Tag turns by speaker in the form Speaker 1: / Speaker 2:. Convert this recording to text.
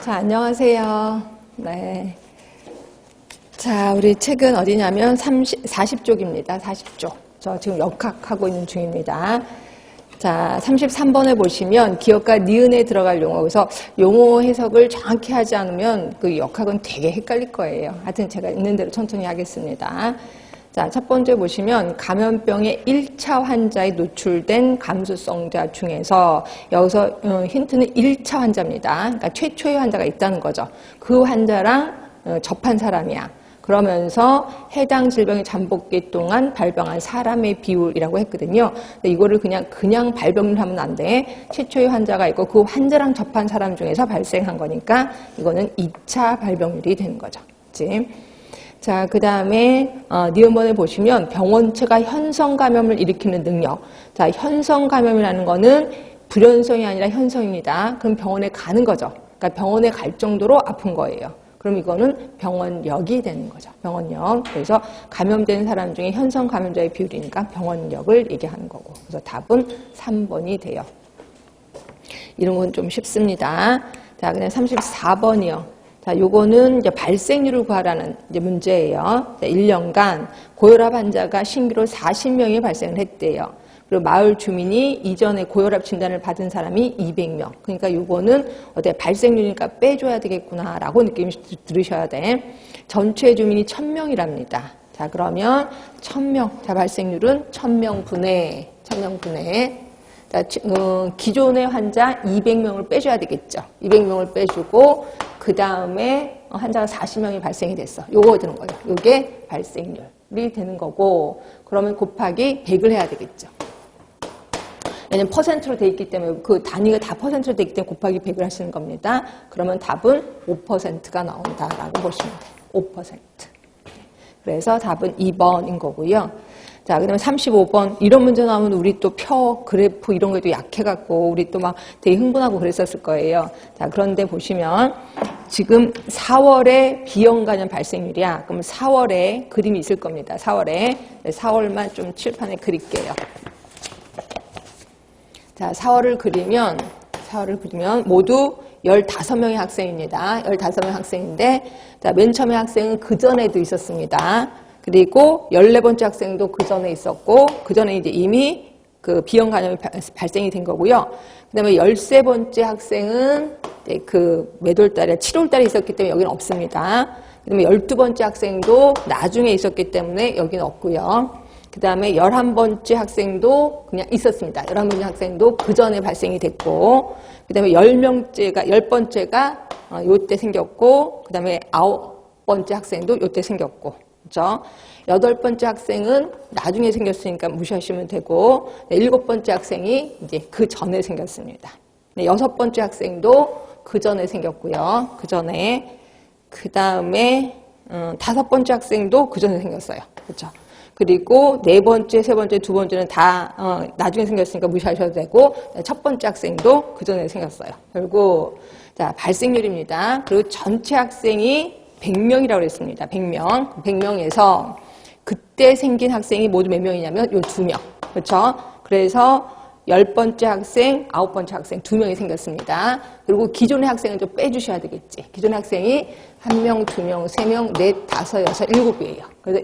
Speaker 1: 자, 안녕하세요. 네. 자, 우리 책은 어디냐면 30, 40쪽입니다. 40쪽. 저 지금 역학하고 있는 중입니다. 자, 33번에 보시면 기억과 니은에 들어갈 용어. 그래서 용어 해석을 정확히 하지 않으면 그 역학은 되게 헷갈릴 거예요. 하여튼 제가 있는 대로 천천히 하겠습니다. 자, 첫 번째 보시면 감염병의 1차 환자에 노출된 감수성자 중에서 여기서 어, 힌트는 1차 환자입니다. 그러니까 최초의 환자가 있다는 거죠. 그 환자랑 어, 접한 사람이야. 그러면서 해당 질병이 잠복기 동안 발병한 사람의 비율이라고 했거든요. 이거를 그냥 그냥 발병을 하면 안 돼. 최초의 환자가 있고 그 환자랑 접한 사람 중에서 발생한 거니까 이거는 2차 발병률이 되는 거죠. 그치? 자, 그 다음에, 어, 니은번에 보시면 병원체가 현성 감염을 일으키는 능력. 자, 현성 감염이라는 거는 불현성이 아니라 현성입니다. 그럼 병원에 가는 거죠. 그러니까 병원에 갈 정도로 아픈 거예요. 그럼 이거는 병원역이 되는 거죠. 병원역. 그래서 감염된 사람 중에 현성 감염자의 비율이니까 병원역을 얘기하는 거고. 그래서 답은 3번이 돼요. 이런 건 좀 쉽습니다. 자, 그냥 34번이요. 자, 요거는 이제 발생률을 구하라는 이제 문제예요. 자, 1년간 고혈압 환자가 신규로 40명이 발생을 했대요. 그리고 마을 주민이 이전에 고혈압 진단을 받은 사람이 200명. 그러니까 요거는 어때 발생률이니까 빼줘야 되겠구나라고 느낌 들으셔야 돼. 전체 주민이 1000명이랍니다. 자, 그러면 1000명. 자, 발생률은 1000명 분의 1000명 분의 자, 어, 기존의 환자 200명을 빼줘야 되겠죠. 200명을 빼주고 그 다음에 환자가 40명이 발생이 됐어. 요거 되는 거예요. 요게 발생률이 되는 거고 그러면 곱하기 100을 해야 되겠죠. 왜냐면 퍼센트로 돼 있기 때문에 그 단위가 다 퍼센트로 돼 있기 때문에 곱하기 100을 하시는 겁니다. 그러면 답은 5%가 나온다라고 보시면 돼요. 5%. 그래서 답은 2번인 거고요. 자, 그 다음에 35번. 이런 문제 나오면 우리 또 표, 그래프 이런 거에도 약해갖고 우리 또 막 되게 흥분하고 그랬었을 거예요. 자, 그런데 보시면 지금 4월에 비형 간염 발생률이야. 그럼 4월에 그림이 있을 겁니다. 4월에. 4월만 좀 칠판에 그릴게요. 자, 4월을 그리면, 4월을 그리면 모두 15명의 학생입니다. 15명 학생인데, 자, 맨 처음에 학생은 그 전에도 있었습니다. 그리고 14번째 학생도 그 전에 있었고, 그 전에 이제 이미 그 비형 간염이 발생이 된 거고요. 그 다음에 13번째 학생은 그 몇월 달에, 7월 달에 있었기 때문에 여기는 없습니다. 그 다음에 12번째 학생도 나중에 있었기 때문에 여기는 없고요. 그 다음에 11번째 학생도 그냥 있었습니다. 11번째 학생도 그 전에 발생이 됐고, 그 다음에 10명째가, 10번째가 어, 요때 생겼고, 그 다음에 9번째 학생도 요때 생겼고, 그죠? 여덟 번째 학생은 나중에 생겼으니까 무시하시면 되고, 네, 일곱 번째 학생이 이제 그 전에 생겼습니다. 네, 여섯 번째 학생도 그 전에 생겼고요. 그 전에. 그 다음에, 음, 다섯 번째 학생도 그 전에 생겼어요. 그죠? 그리고 네 번째, 세 번째, 두 번째는 다 어, 나중에 생겼으니까 무시하셔도 되고 첫 번째 학생도 그 전에 생겼어요. 그리고 자 발생률입니다. 그리고 전체 학생이 100명이라고 그랬습니다. 100명. 100명에서 그때 생긴 학생이 모두 몇 명이냐면 요 두 명. 그렇죠? 그래서 열 번째 학생, 아홉 번째 학생 두 명이 생겼습니다. 그리고 기존의 학생은 좀 빼주셔야 되겠지. 기존의 학생이 한 명, 두 명, 세 명, 넷, 다섯, 여섯, 일곱 이에요. 그래서